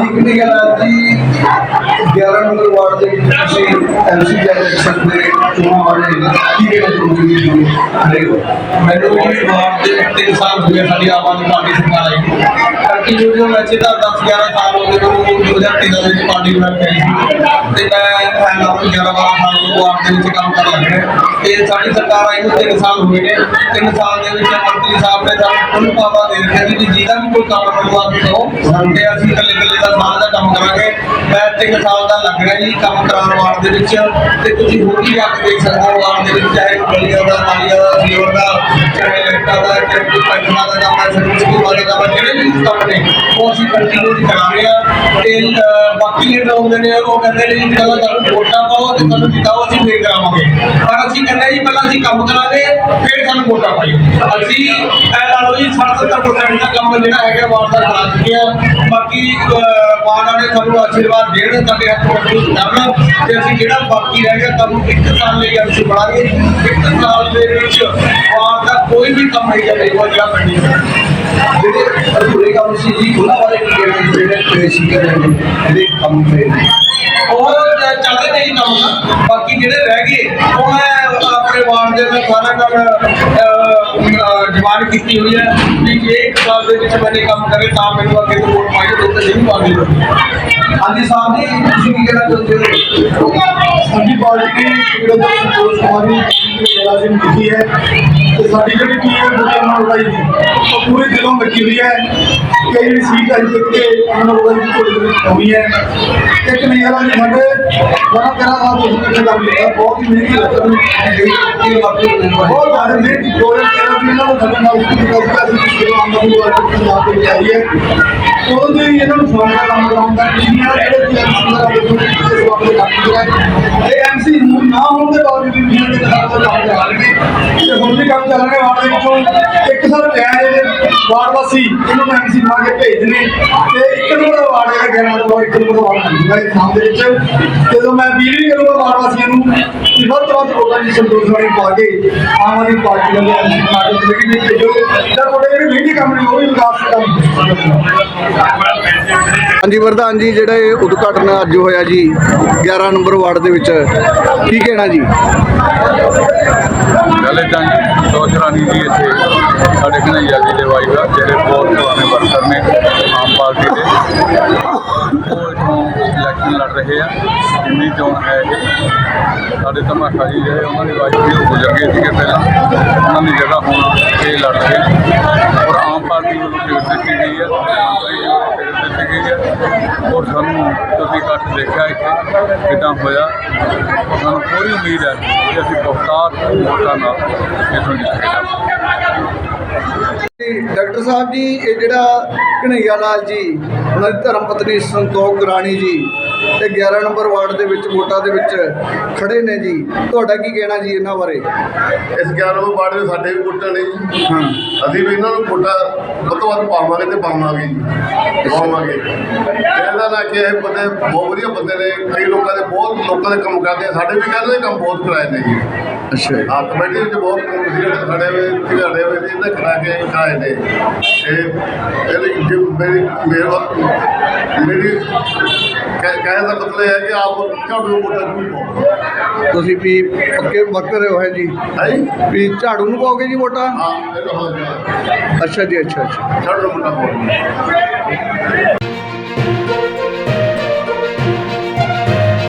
ਇੱਕ ਗੱਲ ਹੈ ਜੀ 11 ਨੰਬਰ ਵਾਰਡ ਦੇ ਵਿੱਚ ਤੁਸੀਂ ਐਮਸੀ ਇਲੈਕਸ਼ਨ ਦੇ ਚੋਣਾਂ ਬਾਰੇ ਕੀ ਕਹਿਣਾ ਚਾਹੁੰਦੇ ਹੋ ਮੈਨੂੰ ਵੀ ਵਾਰਡ ਦੇ ਵਿੱਚ ਤਿੰਨ ਸਾਲ ਹੋ ਗਏ ਸਾਡੀ ਆਮ ਆਦਮੀ ਪਾਰਟੀ ਸਰਕਾਰ ਆਈ। ਕਰਕੇ ਜੋ ਜੋ ਮੈਂ ਸਿੱਧਾ 10 11 ਸਾਲ ਹੋ ਗਏ, ਮੈਨੂੰ 2013 ਦੇ ਵਿੱਚ ਪਾਰਟੀ ਬਣਾ ਕੇ ਆਈ ਸੀ। ਤੇ ਮੈਂ 11 12 ਸਾਲ ਤੋਂ ਦੇ ਵਿੱਚ ਕੰਮ ਕਰ ਲੱਗ ਰਿਹਾ ਤੇ ਸਾਡੀ ਸਰਕਾਰ ਆਈ ਨੂੰ 3 ਸਾਲ ਹੋਏ ਨੇ। 3 ਸਾਲ ਦੇ ਵਿੱਚ ਮੰਤਰੀ ਸਾਹਿਬ ਨੇ ਸਾਨੂੰ ਫੁੱਲ ਪਾਵਾ ਦੇ ਰੱਖਿਆ ਸੀ ਵੀ ਜਿਹਦਾ ਵੀ ਕੋਈ ਕੰਮ ਕਰਵਾ ਕੇ ਦਿਓ ਤੇ ਅਸੀਂ ਇਕੱਲੇ ਇਕੱਲੇ ਦਾ ਸਾਲ ਦਾ ਕੰਮ ਕਰਾਂਗੇ। ਮੈਂ 3 ਸਾਲ ਦਾ ਲੱਗ ਰਿਹਾ ਜੀ ਕੰਮ ਕਰਾਉਣ ਵਾਰਡ ਦੇ ਵਿੱਚ। ਤੇ ਤੁਸੀਂ ਹੋਰ ਵੀ ਜਾ ਕੇ ਦੇਖ ਸਕਦੇ ਹੋ, ਵਾਰਡ ਦੇ ਵਿੱਚ, ਚਾਹੇ ਗਲੀਆਂ ਦਾ ਨਾਲੀਆਂ ਦਾ ਸੀਵਰ ਦਾ ਚਾਹੇ ਲੈਟਾਂ ਦਾ ਚਾਹੇ ਦਾ ਕੰਮ ਹੈ ਸਰਵਿਸ ਵਾਲੇ ਦਾ ਜਿਹੜੇ ਵੀ ਕੰਮ ਨੇ ਉਹ ਅਸੀਂ ਕੰਟੀਨਿਊ ਕਰਾ ਰਹੇ ਹਾਂ ਤੇ ਬਾਕੀ ਲੀਡਰ ਹੁੰਦੇ ਨੇ ਉਹ ਕਹਿੰਦੇ ਨੇ ਜੀ ਪਹਿਲਾਂ ਤੁਹਾਨੂੰ ਵੋਟਾਂ ਪਾਓ ਤੇ ਤੁਹਾਨੂੰ ਜਿਤਾਓ ਅਸੀਂ ਫੇਰ ਕਰਾਵਾਂਗੇ ਪਰ ਅਸੀਂ ਕਹਿੰਦੇ ਜੀ ਪਹਿਲਾਂ ਅਸੀਂ ਕੰਮ ਕਰਾਂਗੇ ਫੇਰ ਸਾਨੂੰ ਵੋਟਾਂ ਪਾਈਓ ਅਸੀਂ ਇਹ ਲਾ ਲਓ ਜੀ 60-70% ਦਾ ਕੰਮ ਜਿਹੜਾ ਹੈਗਾ ਵਾਰਡ ਦਾ ਕਰਾ ਚੁੱਕੇ ਆ ਬਾਕੀ ਅਹ, ਵਾਰਡ ਵਾਲੇ ਸਾਨੂੰ ਆਸ਼ੀਰਵਾਦ ਦੇਣ ਸਾਡੇ ਹੱਥ ਮਜ਼ਬੂਤ ਕਰਨ ਤੇ ਅਸੀਂ ਜਿਹੜਾ ਬਾਕੀ ਰਹਿ ਗਿਆ ਤੁਹਾਨੂੰ ਇੱਕ ਸਾਲ ਲਈ ਅਸੀਂ ਬਣਾਂਗੇ ਇੱਕ ਸਾਲ ਦੇ ਵਿੱਚ ਵਾਰਡ ਦਾ ਕੋਈ ਵੀ ਕੰਮ ਨਹੀਂ ਚੱਲੇਗਾ ਜਿਹੜਾ ਪੈਂਡਿੰਗ ਜਿਹੜੇ ਅਧੂਰੇ ਕੰਮ ਸੀ ਜੀ, ਉਹਨਾਂ ਬਾਰੇ ਕੀ ਜਿਹੜੇ ਪੇਸ਼ੀ ਕਰ ਨੇ ਜਿਹੜੇ ਕੰਮ ਪਏ ਨੇ। ਉਹ ਚ- ਚੱਲਦੇ ਨਹੀਂ ਕੰਮ। ਬਾਕੀ ਜਿਹੜੇ ਰਹਿ ਗਏ, ਉਹ ਆਪਣੇ ਵਾਰਡ ਦੇ ਵਿੱਚ ਸਾਰਾ ਕੰਮ ਜਵਾਨ ਕੀਤੀ ਹੋਈ ਹੈ ਵੀ ਜੇ ਇੱਕ ਸਾਲ ਦੇ ਵਿੱਚ ਮੈਨੇ ਕੰਮ ਕਰੇ ਤਾਂ ਮੈਨੂੰ ਅੱਗੇ ਤੋਂ ਵੋਟ ਪਾਈ ਤੇ ਨਹੀਂ ਪਾਣੀ ਹਾਂਜੀ ਸਾਹਿਬ ਜੀ ਤੁਸੀਂ ਕੀ ਕਹਿਣਾ ਚਾਹੁੰਦੇ ਹੋ ਸਾਡੀ ਪਾਰਟੀ ਦੀ ਜਿਹੜਾ ਸੰਤੋਸ਼ ਕੁਮਾਰੀ ਮੁਲਾਜ਼ਮ ਕੀਤੀ ਹੈ ਤੇ ਸਾਡੀ ਜਿਹੜੀ ਟੀਮ ਹੈ ਬੁੱਢੇ ਨਾਲ ਲੜਾਈ ਦੀ ਉਹ ਪੂਰੇ ਦਿਲੋਂ ਲੱਗੀ ਹੋਈ ਹੈ ਕਿ ਜਿਹੜੀ ਸੀਟ ਆਈ ਜਿੱਤ ਕੇ ਉਹਨਾਂ ਨੂੰ ਲੜਾਈ ਦੀ ਥੋੜੀ ਜਿਹੀ ਕਮੀ ਹੈ ਇੱਕ ਨਹੀਂ ਹੈ ਜੀ ਸਾਡੇ ਬੜਾ ਤੇਰਾ ਸਾਥ ਉਸ ਨੇ ਕੰਮ ਕੀਤਾ ਬਹੁਤ ਹੀ ਮਿਹਨਤੀ ਰਤਨ ਇਹ ਵਾਪਸ ਬਹੁਤ ਜ਼ਿਆਦਾ ਮਿਹਨਤੀ ਦੋਰੇ ਤੇਰਾ ਵੀ ਇਹਨਾਂ ਨੂੰ ਸਾਡੇ ਨਾਲ ਦੀ ਗੱਲ ਅਸੀਂ ਕਿਸੇ ਨੂੰ ਆਮਦਨ ਨੂੰ ਪੰਜਾਬ ਦੇ ਵਿੱਚ ਆਈ ਹੈ। ਉਹ ਦੇ ਇਹਨਾਂ ਨੂੰ ਫੋਨ ਦਾ ਕੰਮ ਕਰਾਉਂਦਾ ਨਹੀਂ ਹੈ ਜਿਹੜੇ ਕਿ ਐਮਸੀ ਦਾ ਦੇ ਕੰਮ ਕੀਤਾ ਇਹ ਐਮਸੀ ਨਾ ਹੋਣ ਦੇ ਬਾਵਜੂਦ ਵੀ ਇਹਨਾਂ ਦੇ ਨਾਲ ਕੰਮ ਚੱਲ ਰਿਹਾ ਤੇ ਹੁਣ ਵੀ ਕੰਮ ਚੱਲ ਰਿਹਾ ਵਾਰਡ ਦੇ ਵਿੱਚੋਂ ਇੱਕ ਸਰ ਪਿਆ ਜਿਹੜੇ ਵਾਰਡ ਵਾਸੀ ਇਹਨਾਂ ਨੂੰ ਐਮਸੀ ਬਣਾ ਕੇ ਭੇਜਦੇ ਤੇ ਇੱਕ ਨੰਬਰ ਵਾਰਡ ਹੈਗਾ ਗਿਆਰਾਂ ਨੰਬਰ ਇੱਕ ਨੰਬਰ ਵਾਰਡ ਹੁੰਦਾ ਇਸ ਥਾਂ ਦੇ ਵਿੱਚ ਜਦੋਂ ਮੈਂ ਅਪੀਲ ਵੀ ਕਰੂੰਗਾ ਵਾਰਡ ਵਾਸੀਆਂ ਨੂੰ ਕਿ ਵੱਧ ਤੋਂ ਵੱਧ ਵੋਟਾਂ ਦੀ ਸੰਤੋਸ਼ ਵਾਲੀ ਪਾ ਕੇ ਆਮ ਆਦਮੀ ਪਾਰਟੀ ਦੇ ਐਮਸੀ ਬਣਾ ਕੇ ਜ਼ਿੰਦਗੀ ਵਿੱਚ ਭੇਜੋ ਤਾਂ ਤੁਹਾਡੇ ਜਿਹੜੇ ਮੀਡੀਆ ਕੰਮ ਨੇ ਉਹ ਵੀ ਵਿਕਾਸ ਕੰਮ ਹਾਂਜੀ ਪ੍ਰਧਾਨ ਜੀ, ਜਿਹੜਾ ਇਹ ਉਦਘਾਟਨ ਅੱਜ ਹੋਇਆ ਜੀ 11 ਨੰਬਰ ਵਾਰਡ ਦੇ ਵਿੱਚ, ਕੀ ਕਹਿਣਾ ਜੀ? ਪਹਿਲੇ ਤਾਂ ਸੰਤੋਸ਼ ਰਾਣੀ ਜੀ ਇੱਥੇ ਸਾਡੇ ਕਨਈਆ ਜੀ ਦੇ ਵਾਈਫ ਆ, ਜਿਹੜੇ ਬਹੁਤ ਪੁਰਾਣੇ ਵਰਕਰ ਨੇ ਆਮ ਪਾਰਟੀ ਦੇ। ਉਹ ਇੱਥੋਂ ਇਲੈਕਸ਼ਨ ਲੜ ਰਹੇ ਆ ਇੰਨੀ ਚੋਣ ਹੈ ਇਹ ਸਾਡੇ ਧਮਾਕਾ ਜੀ, ਜਿਹੜੇ ਉਹਨਾਂ ਦੀ ਵਾਈਫ ਵੀ ਗੁਜ਼ਰ ਗਏ ਸੀਗੇ ਪਹਿਲਾਂ, ਉਹਨਾਂ ਦੀ ਜਗ੍ਹਾ ਹੁਣ ਇਹ ਲੜ ਰਹੇ ਪਾਰਟੀ ਵੱਲੋਂ ਟਿਕਟ ਦਿੱਤੀ ਗਈ ਹੈ ਟਿਕਟ ਦਿੱਤੀ ਗਈ ਹੈ ਔਰ ਸਾਨੂੰ ਤੁਸੀਂ ਇਕੱਠ ਦੇਖਿਆ ਇੱਥੇ, ਕਿੱਦਾਂ ਹੋਇਆ। ਸਾਨੂੰ ਪੂਰੀ ਉਮੀਦ ਹੈ ਕਿ ਅਸੀਂ ਬਹੁਤਾਤ ਵੋਟਾਂ ਨਾਲ ਇੱਥੋਂ ਜਿੱਤਾਂਗੇ ਡਾਕਟਰ ਸਾਹਿਬ ਜੀ, ਇਹ ਜਿਹੜਾ ਕਨਈਆ ਲਾਲ ਜੀ, ਉਹਨਾਂ ਦੀ ਧਰਮ ਪਤਨੀ ਸੰਤੋਖ ਰਾਣੀ ਜੀ ਤੇ 11 ਨੰਬਰ ਵਾਰਡ ਦੇ ਵਿੱਚ ਵੋਟਾਂ ਦੇ ਵਿੱਚ ਖੜੇ ਨੇ ਜੀ। ਤੁਹਾਡਾ ਕੀ ਕਹਿਣਾ ਜੀ ਇਹਨਾਂ ਬਾਰੇ? ਇਸ 11 ਨੰਬਰ ਵਾਰਡ ਦੇ ਸਾਡੇ ਵੀ ਵੋਟਾਂ ਨੇ ਜੀ। ਹਾਂ। ਅਸੀਂ ਵੀ ਇਹਨਾਂ ਨੂੰ ਵੋਟਾਂ ਵੱਧ ਤੋਂ ਵੱਧ ਪਾਵਾਂਗੇ ਤੇ ਪਾਵਾਂਗੇ ਜੀ। ਪਾਵਾਂਗੇ ਕਹਿੰਦਾ ਨਾ ਕਿ ਇਹ ਬੰਦੇ ਬਹੁਤ ਵਧੀਆ ਬੰਦੇ ਨੇ। ਕਈ ਲੋਕਾਂ ਦੇ ਬਹੁਤ ਲੋਕਾਂ ਦੇ ਕੰਮ ਕਰਦੇ ਸਾਡੇ ਵੀ ਕਹਿੰਦੇ ਕੰਮ ਬਹੁਤ ਕਰਾਏ ਨੇ ਜੀ। ਅੱਛਾ। ਆ ਕਮੇਟੀ ਵਿੱਚ ਬਹੁਤ ਕੰਮ ਸੀ ਖੜੇ ਹੋਏ ਖਿਡਾਰੇ ਹੋਏ ਸੀ ਇਹਨੇ ਖੜਾ ਕੇ ਖਾਏ ਨੇ। ਇਹ ਇਹਦੀ ਜੋ ਮੇਰੀ ਮੇਰਾ ਮੇਰੀ ਕਹਿ- ਕਹਿਣ ਦਾ ਮਤਲਬ ਇਹ ਹੈ ਕਿ ਆਪ ਝਾੜੂ ਵੋਟਾਂ ਜ਼ਰੂਰ ਪਾਓ। ਤੁਸੀਂ ਵੀ ਪੱਕੇ ਵਕਤ ਰਹੇ ਹੋ ਹੈ ਜੀ? ਹੈ? ਵੀ ਝਾੜੂ ਨੂੰ ਪਾਓਗੇ ਜੀ ਵੋਟਾਂ ਹਾਂ ਤਾਂ ਅੱਛਾ ਜੀ ਅੱਛਾ ਅੱਛਾ। ਝਾੜੂ ਵੋਟਾਂ ਪਾਓ।